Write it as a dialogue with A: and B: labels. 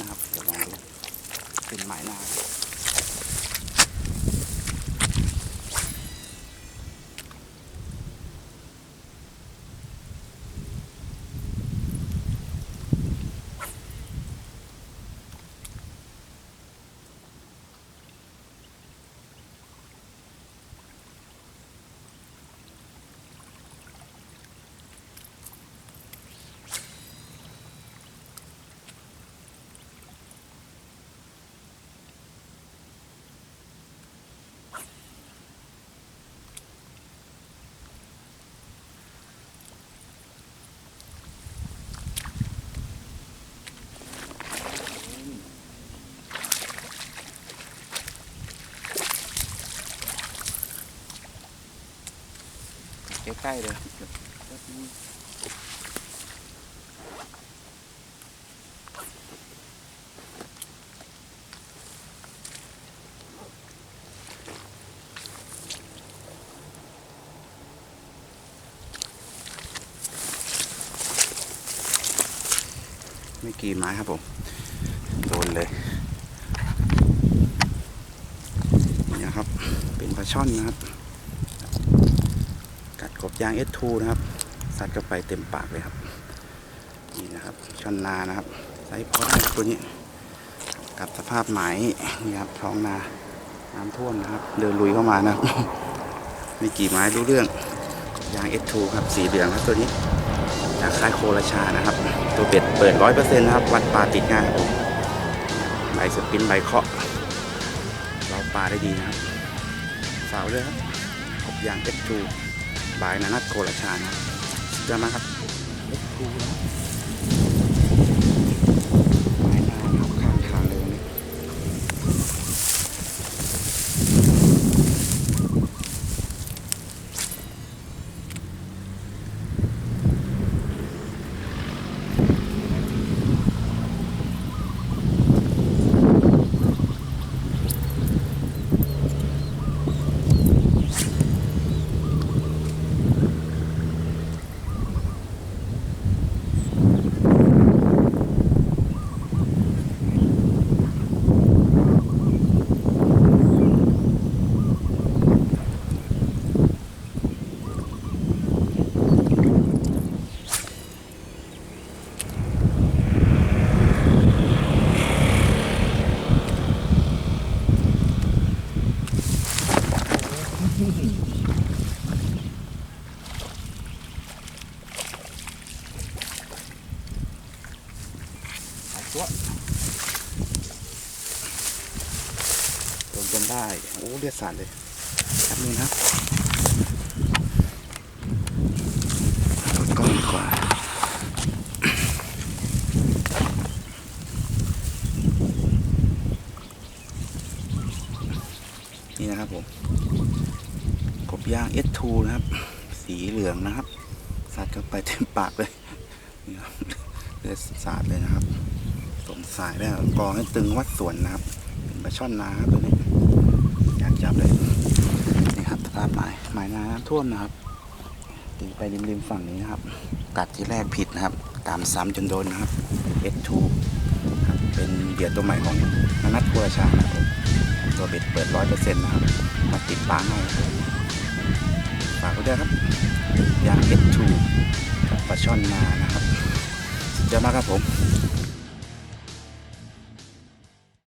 A: นะครับ เดี๋ยวลองดูเป็นหมายหน้า ใกล้ๆเลยไม่กี่ไม้ครับผมโดนเลยนี่ครับ เป็นปลาช่อนนะครับ บยาง S2 นะครับสัดเข้าไปเต็มปากเลยครับ นี่นะครับช่อนนานะครับไซส์พอได้ตัวนี้กับสภาพหมายนี่ครับท้องนาน้ำท่วมนะครับ เดินลุยเข้ามานะครับไม่กี่ไม้รู้เรื่องยาง S2 ครับสีเหลืองครับตัวนี้จากค่ายโคราชานะครับ ตัวเป็ดเปิดร้อยเปอร์เซ็นต์นะครับ วัดปลาติดง่ายครับใบสปินใบเคาะเราปลาได้ดีนะครับสาวเลยครับกบยางเอฟทู บายนานัทโกราชานะครับสุดยอมาครับเอฟทูนะครับไม้นานะครับข้างทางเลยวันนี้หลาย ตัวโดนจนได้ โอ้เลือดสาดเลยแป๊บนึงนะครับกล้องดีกว่านี่นะครับผม ยาง S2 นะครับ สีเหลืองนะครับสัดเข้าไปเต็มปากเลยนี่ครับเลือดสาดเลยนะครับ สงสายแล้วกองให้ตึงวัดสวนนะครับ เป็นปลาช่อนนาครับตัวนี้อยากจับเลยนี่ครับสภาพหมายหมายน้ำท่วมนะครับตีไปริมๆฝั่งนี้นะครับ กัดที่แรกผิดนะครับ ตามซ้ำจนโดนนะครับ S2 ครับเป็นเหยื่อตัวใหม่ของนัทกัวชานะครับตัวเบ็ดเปิดร้อยเปอร์เซ็นต์นะครับมาติดปลาให้ ฝากไว้ด้วยครับยาง S2 กับปลาช่อนนานะครับสุดยอดมากครับผม